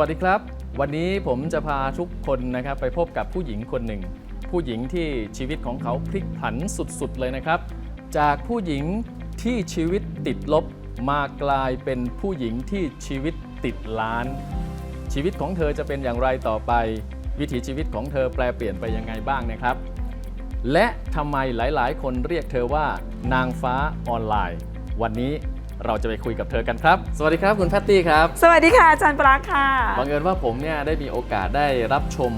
วัสดีครับ วันนี้ผมจะพาทุกคนนะครับไปพบกับผู้หญิงคนหนึ่ง ผู้หญิงที่ชีวิตของเขาพลิกผันสุดๆเลยนะครับ จากผู้หญิงที่ชีวิตติดลบมากลายเป็นผู้หญิงที่ชีวิตติดล้าน ชีวิตของเธอจะเป็นอย่างไรต่อไป วิถีชีวิตของเธอแปลเปลี่ยนไปยังไงบ้างนะครับ และทำไมหลายๆ คนเรียกเธอว่านางฟ้าออนไลน์ วันนี้ เราจะไปคุยกับเธอกันครับ สวัสดีครับคุณแพตตี้ครับ สวัสดีค่ะอาจารย์ปรักษ์ค่ะ บังเอิญว่าผมเนี่ยได้มีโอกาสได้รับชม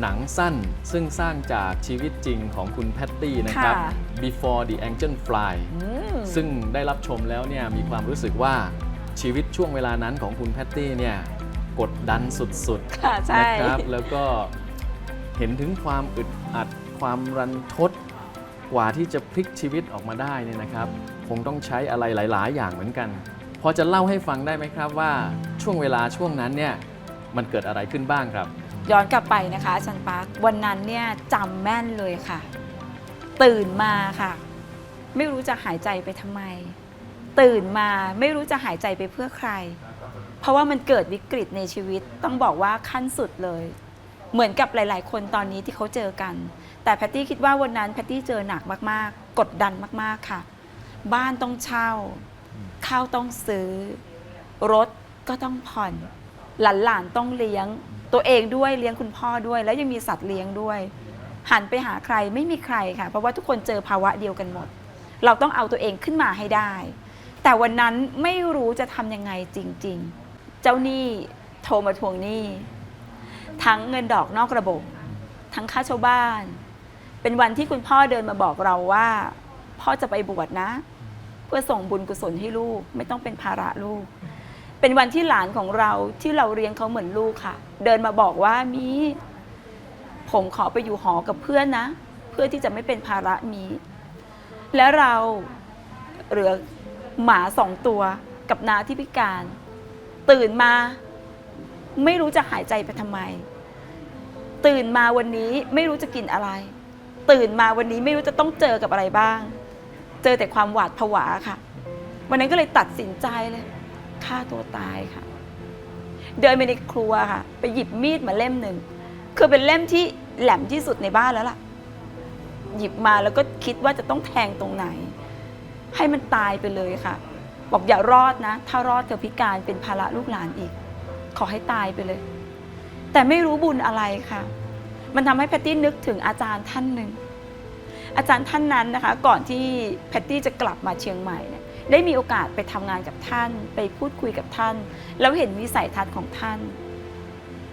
หนังสั้น ซึ่งสร้างจากชีวิตจริงของคุณแพตตี้นะครับ ค่ะ Before the Angel Fly อืม ซึ่งได้รับชมแล้วเนี่ยมีความรู้สึกว่าชีวิตช่วงเวลานั้นของคุณแพตตี้เนี่ยกดดันสุดค่ะๆใช่ นะครับแล้วก็เห็นถึงความอึดอัดความรันทดกว่าที่จะพลิกชีวิตออกมาได้เนี่ยนะครับ คงต้องใช้อะไรหลาย ๆ อย่างเหมือนกัน พอจะเล่าให้ฟังได้ไหมครับว่าช่วงเวลาช่วงนั้นเนี่ยมันเกิดอะไรขึ้นบ้างครับ ย้อนกลับไปนะคะอาจารย์ปรักษ์วันนั้นเนี่ยจำแม่นเลยค่ะ ตื่นมาค่ะ ไม่รู้จะหายใจไปทำไม ตื่นมาไม่รู้จะหายใจไปเพื่อใคร เพราะว่ามันเกิดวิกฤตในชีวิตต้องบอกว่าขั้นสุดเลย เหมือนกับหลาย ๆ คนตอนนี้ที่เขาเจอกัน แต่แพตตี้คิดว่าวันนั้นแพตตี้เจอหนักมาก ๆ กดดันมาก ๆ ค่ะ บ้านต้องเช่า ข้าวต้องซื้อ รถก็ต้องผ่อน หลานๆต้องเลี้ยง ตัวเองด้วยเลี้ยงคุณพ่อด้วย แล้วยังมีสัตว์เลี้ยงด้วย หันไปหาใครไม่มีใครค่ะ เพราะว่าทุกคนเจอภาวะเดียวกันหมด เราต้องเอาตัวเองขึ้นมาให้ได้ แต่วันนั้นไม่รู้จะทำยังไงจริง ๆ เจ้าหนี้โทรมาทวงหนี้ ทั้งเงินดอกนอกระบบ ทั้งค่าเช่าบ้าน เป็นวันที่คุณพ่อเดินมาบอกเราว่า พ่อจะไปบวชนะ เพื่อส่งบุญกุศลให้ลูก ไม่ต้องเป็นภาระลูก เป็นวันที่หลานของเราที่เราเลี้ยงเขาเหมือนลูกค่ะ เดินมาบอกว่ามี ผมขอไปอยู่หอกับเพื่อนนะ เพื่อที่จะไม่เป็นภาระมี และเราเหลือหมาสองตัวกับนาที่พิการ ตื่นมา ไม่รู้จะหายใจไปทำไม ตื่นมาวันนี้ไม่รู้จะกินอะไร ตื่นมาวันนี้ไม่รู้จะต้องเจอกับอะไรบ้าง เจอแต่ความหวาดผวาค่ะ วันนั้นก็เลยตัดสินใจเลยฆ่าตัวตายค่ะ เดินไปในครัวค่ะ ไปหยิบมีดมาเล่มหนึ่งคือเป็นเล่มที่แหลมที่สุดในบ้านแล้วล่ะ หยิบมาแล้วก็คิดว่าจะต้องแทงตรงไหน ให้มันตายไปเลยค่ะ บอกอย่ารอดนะ ถ้ารอดเธอพิการเป็นภาระลูกหลานอีก ขอให้ตายไปเลย แต่ไม่รู้บุญอะไรค่ะ มันทำให้แพตตี้นึกถึงอาจารย์ท่านหนึ่ง อาจารย์ท่านนั้นนะคะ ก่อนที่แพตตี้จะกลับมาเชียงใหม่เนี่ยได้มีโอกาสไปทำงานกับท่าน ไปพูดคุยกับท่าน แล้วเห็นวิสัยทัศน์ของท่าน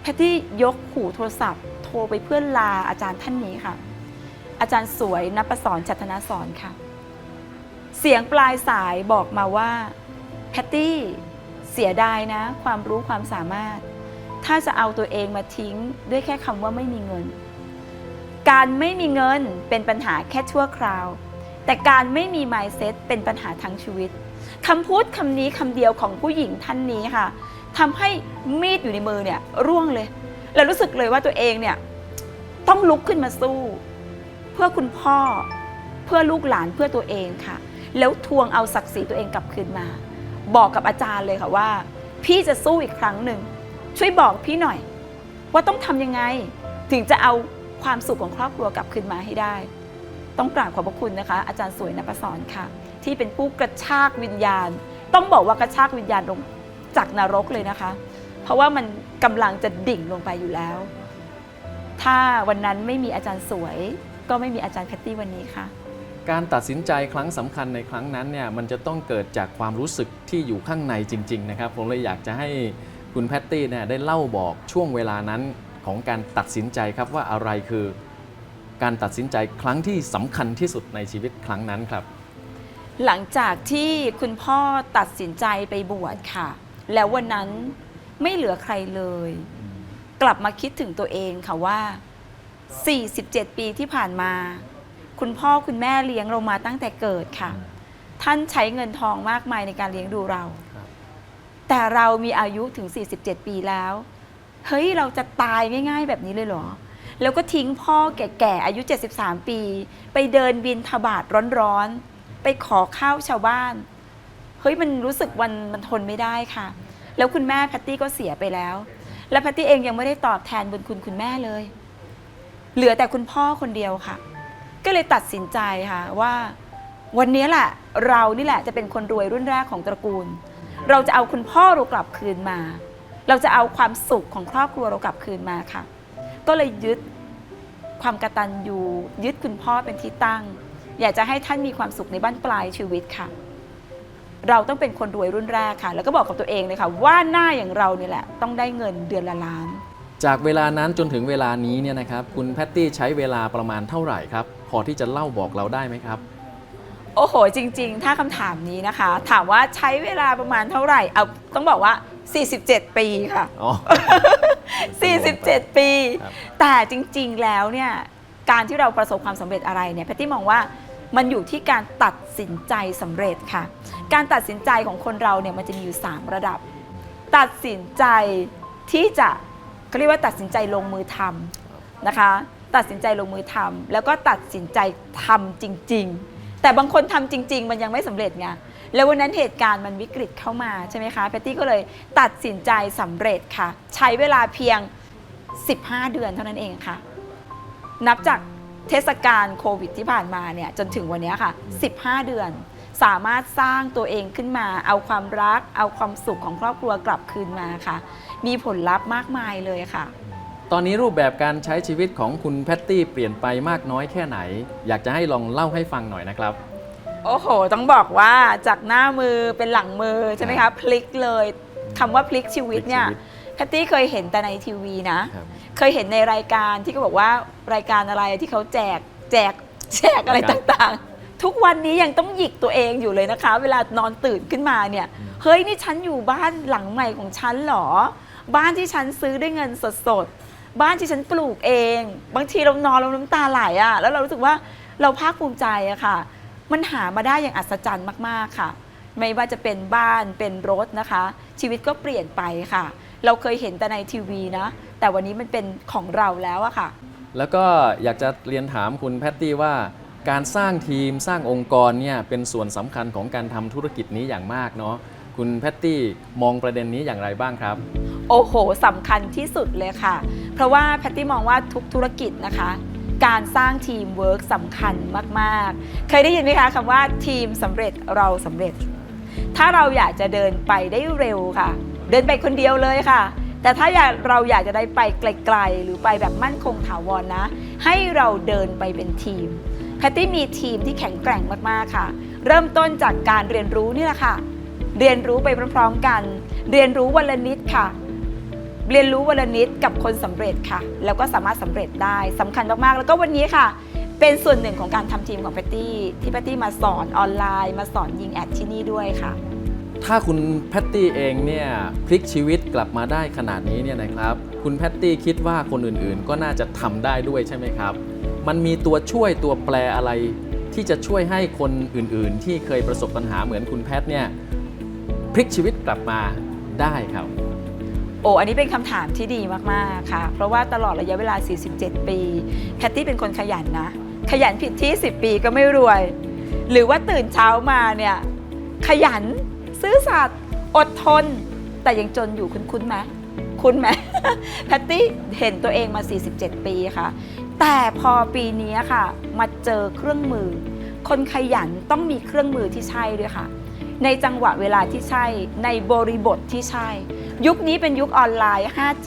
แพตตี้ยกหูโทรศัพท์ โทรไปเพื่อนลาอาจารย์ท่านนี้ค่ะ อาจารย์สวยนประสอนชัตนาสอนค่ะ เสียงปลายสายบอกมาว่าแพตตี้เสียดายนะ ความรู้ความสามารถ ถ้าจะเอาตัวเองมาทิ้งด้วยแค่คำว่าไม่มีเงิน การไม่มีเงินเป็นปัญหาแค่ชั่วคราว แต่การไม่มี mindset เป็นปัญหาทั้งชีวิตคำพูดคำนี้คำเดียวของผู้หญิงท่านนี้ค่ะทำให้มีดอยู่ในมือเนี่ยร่วงเลย แล้วรู้สึกเลยว่าตัวเองเนี่ยต้องลุกขึ้นมาสู้ เพื่อคุณพ่อเพื่อลูกหลานเพื่อตัวเองค่ะ แล้วทวงเอาศักดิ์ศรีตัวเองกลับคืนมา บอกกับอาจารย์เลยค่ะว่า พี่จะสู้อีกครั้งหนึ่งช่วยบอกพี่หน่อย ว่าต้องทำยังไง ถึงจะเอา ความสุขของครอบครัวกลับคืนมาให้ได้ ต้องกราบขอบพระคุณนะคะ อาจารย์สวยนภสอนค่ะ ที่เป็นผู้กระชากวิญญาณ ต้องบอกว่ากระชากวิญญาณลงจากนรกเลยนะคะ เพราะว่ามันกำลังจะดิ่งลงไปอยู่แล้ว ถ้าวันนั้นไม่มีอาจารย์สวย ก็ไม่มีอาจารย์แพตตี้วันนี้ค่ะการตัดสินใจครั้งสำคัญในครั้งนั้นเนี่ยมันจะต้องเกิดจากความรู้สึกที่อยู่ข้างในจริง ๆ นะครับ ผมเลยอยากจะให้คุณแพตตี้เนี่ยได้เล่าบอกช่วงเวลานั้น ของการตัดสินใจครับว่าอะไรคือการตัดสินใจครั้งที่สำคัญที่สุดในชีวิตครั้งนั้นครับ หลังจากที่คุณพ่อตัดสินใจไปบวชค่ะ แล้ววันนั้นไม่เหลือใครเลย กลับมาคิดถึงตัวเองค่ะว่า 47 ปีที่ผ่านมา คุณพ่อคุณแม่เลี้ยงเรามาตั้งแต่เกิดค่ะ ท่านใช้เงินทองมากมายในการเลี้ยงดูเราครับแต่เรามีอายุถึง 47 ปีแล้ว เฮ้ยเราจะตายง่าย ๆ แบบนี้เลยเหรอ แล้วก็ทิ้งพ่อแก่ๆอายุ 73 ปี ไปเดินบินทบาทร้อนๆ ไปขอข้าวชาวบ้าน เฮ้ยมันรู้สึกวันมันทนไม่ได้ค่ะ แล้วคุณแม่แพตตี้ก็เสียไปแล้ว และแพตตี้เองยังไม่ได้ตอบแทนบุญคุณคุณแม่เลย เหลือแต่คุณพ่อคนเดียวค่ะ ก็เลยตัดสินใจค่ะว่าวันนี้แหละเรานี่แหละจะเป็นคนรวยรุ่นแรกของตระกูล เราจะเอาคุณพ่อเรากลับคืนมา เราจะเอาความสุขของครอบครัวเรากลับคืนมาค่ะ ก็เลยยึดความกตัญญูยึดคุณพ่อเป็นที่ตั้ง อยากจะให้ท่านมีความสุขในบ้านปลายชีวิตค่ะ เราต้องเป็นคนรวยรุ่นแรกค่ะ แล้วก็บอกกับตัวเองเลยค่ะ ว่าหน้าอย่างเราเนี่ยแหละ ต้องได้เงินเดือนละล้าน จากเวลานั้นจนถึงเวลานี้เนี่ยนะครับ คุณแพตตี้ใช้เวลาประมาณเท่าไหร่ครับ พอที่จะเล่าบอกเราได้ไหมครับโอ้โห จริง ๆ ถ้าคำถามนี้นะคะ ถามว่าใช้เวลาประมาณเท่าไหร่ เอาต้องบอกว่า 47 ปีค่ะ อ๋อ 47 ปี ครับ แต่จริงๆ แล้วเนี่ย การที่เราประสบความสำเร็จอะไรเนี่ยแพตตี้มองว่ามันอยู่ที่การตัดสินใจสำเร็จค่ะ การตัดสินใจของคนเราเนี่ยมันจะมีอยู่ 3 ระดับ ตัดสินใจที่จะเขาเรียกว่าตัดสินใจลงมือทำนะคะ ตัดสินใจลงมือทำแล้วก็ตัดสินใจทำจริง ๆ แต่บางคนทำจริง ๆ มันยังไม่สำเร็จไง แล้ววันนั้นเหตุการณ์มันวิกฤตเข้ามาใช่ไหมคะแพตตี้ก็เลยตัดสินใจสำเร็จค่ะ ใช้เวลาเพียง 15 เดือนเท่านั้นเองค่ะ นับจากเทศกาลโควิดที่ผ่านมาเนี่ยจนถึงวันนี้ค่ะ 15 เดือนสามารถสร้างตัวเองขึ้นมา เอาความรัก เอาความสุขของครอบครัวกลับคืนมาค่ะ มีผลลัพธ์มากมายเลยค่ะ ตอนนี้รูปแบบการใช้ชีวิตของคุณแพตตี้เปลี่ยนไปมากน้อยแค่ไหน อยากจะให้ลองเล่าให้ฟังหน่อยนะครับ โอ้โห ต้องบอกว่าจากหน้ามือเป็นหลังมือใช่ไหมคะพลิกเลยคำว่าพลิกชีวิตเนี่ยพลิกชีวิตแพตตี้เคยเห็นแต่ในทีวีนะ ครับ เคยเห็นในรายการที่เขาบอกว่ารายการอะไรที่เขาแจกแจกแจกอะไรครับต่างๆ ทุกวันนี้ยังต้องหยิกตัวเองอยู่เลยนะคะ เวลานอนตื่นขึ้นมาเนี่ยเฮ้ยนี่ฉันอยู่บ้านหลังใหม่ของฉันเหรอ บ้านที่ฉันซื้อด้วยเงินสดๆบ้านที่ฉันปลูกเอง บางทีเรานอนเราน้ำตาไหลอะแล้วเรารู้สึกว่าเราภาคภูมิใจอะค่ะ มันหามาได้อย่างอัศจรรย์มากๆค่ะ ไม่ว่าจะเป็นบ้านเป็นรถนะคะ ชีวิตก็เปลี่ยนไปค่ะ เราเคยเห็นแต่ในทีวีนะ แต่วันนี้มันเป็นของเราแล้วอะค่ะ แล้วก็อยากจะเรียนถามคุณแพตตี้ว่าการสร้างทีมสร้างองค์กรเนี่ยเป็นส่วนสำคัญของการทำธุรกิจนี้อย่างมากเนาะคุณแพตตี้มองประเด็นนี้อย่างไรบ้างครับ โอ้โหสำคัญที่สุดเลยค่ะ เพราะว่าแพตตี้มองว่าทุกธุรกิจนะคะ การสร้างทีมเวิร์กสำคัญมาก ๆ เคยได้ยินไหมคะคำว่าทีมสำเร็จเราสำเร็จ ถ้าเราอยากจะเดินไปได้เร็วค่ะ เดินไปคนเดียวเลยค่ะ แต่ถ้าอยากเราอยากจะได้ไปไกล ๆ หรือไปแบบมั่นคงถาวรนะ ให้เราเดินไปเป็นทีมแพตตี้มีทีมที่แข็งแกร่งมาก ๆ ค่ะ เริ่มต้นจากการเรียนรู้นี่แหละค่ะ เรียนรู้ไปพร้อมๆกัน เรียนรู้วันละนิดค่ะ เรียนรู้วันละนิดกับคนสำเร็จค่ะ แล้วก็สามารถสำเร็จได้สำคัญมากๆ แล้วก็วันนี้ค่ะ เป็นส่วนหนึ่งของการทำทีมของแพตตี้ที่แพตตี้มาสอนออนไลน์ มาสอนยิงแอดที่นี่ด้วยค่ะ ถ้าคุณแพตตี้เองเนี่ยพลิกชีวิตกลับมาได้ขนาดนี้เนี่ยนะครับ คุณแพตตี้คิดว่าคนอื่นๆ ก็น่าจะทำได้ด้วยใช่ไหมครับ มันมีตัวช่วยตัวแปรอะไร ที่จะช่วยให้คนอื่นๆ ที่เคยประสบปัญหาเหมือนคุณแพทเนี่ยพลิกชีวิตกลับมาได้ครับ อ้อันนี้เป็นคำถามที่ดีมากๆค่ะ เพราะว่าตลอดระยะเวลา 47 ปีแพตตี้เป็นคนขยันนะ ขยันผิดที่ 10 ปีก็ไม่รวย หรือว่าตื่นเช้ามาเนี่ยขยันซื่อสัตย์อดทน แต่ยังจนอยู่คุ้นคุ้นๆไหมคุ้นไหมแพตตี้เห็นตัวเองมา 47 ปีค่ะ แต่พอปีนี้ค่ะ มาเจอเครื่องมือ คนขยันต้องมีเครื่องมือที่ใช่ด้วยค่ะ ในจังหวะเวลาที่ใช่ ในบริบทที่ใช่ ยุคนี้เป็นยุคออนไลน์ 5G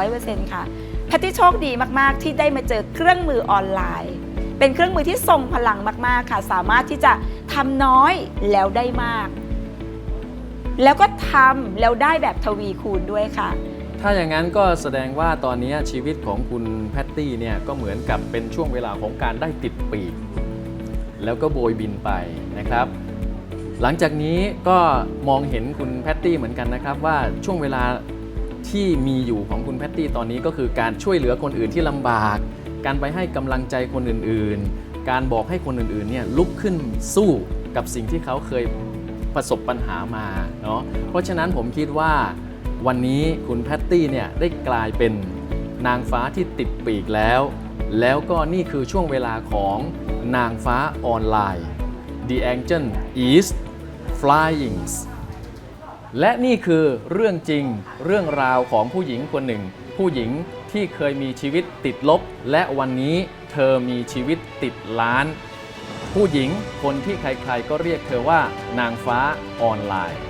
100%ค่ะแพทที่โชคดีมาก ๆ ที่ได้มาเจอเครื่องมือออนไลน์ เป็นเครื่องมือที่ทรงพลังมาก ๆ ค่ะ สามารถที่จะทำน้อยแล้วได้มาก แล้วก็ทำแล้วได้แบบทวีคูณด้วยค่ะ ถ้าอย่างนั้นก็แสดงว่าตอนนี้ชีวิตของคุณแพตตี้เนี่ยก็เหมือนกับเป็นช่วงเวลาของการได้ติดปีกแล้วก็โบยบินไปนะครับ หลังจากนี้ก็มองเห็นคุณแพตตี้เหมือนกันนะครับว่าช่วงเวลาที่มีอยู่ของคุณแพตตี้ตอนนี้ก็คือการช่วยเหลือคนอื่นที่ลำบาก การไปให้กำลังใจคนอื่นๆ การบอกให้คนอื่นๆเนี่ยลุกขึ้นสู้กับสิ่งที่เขาเคยประสบปัญหามาเนาะเพราะฉะนั้นผมคิดว่าวันนี้คุณแพตตี้เนี่ยได้กลายเป็นนางฟ้าที่ติดปีกแล้ว แล้วก็นี่คือช่วงเวลาของนางฟ้าออนไลน์ The Angel is flying และนี่คือเรื่องจริงเรื่องราวของผู้หญิงคนหนึ่ง ผู้หญิงที่เคยมีชีวิตติดลบ และวันนี้เธอมีชีวิตติดล้าน ผู้หญิงคนที่ใครๆก็เรียกเธอว่านางฟ้าออนไลน์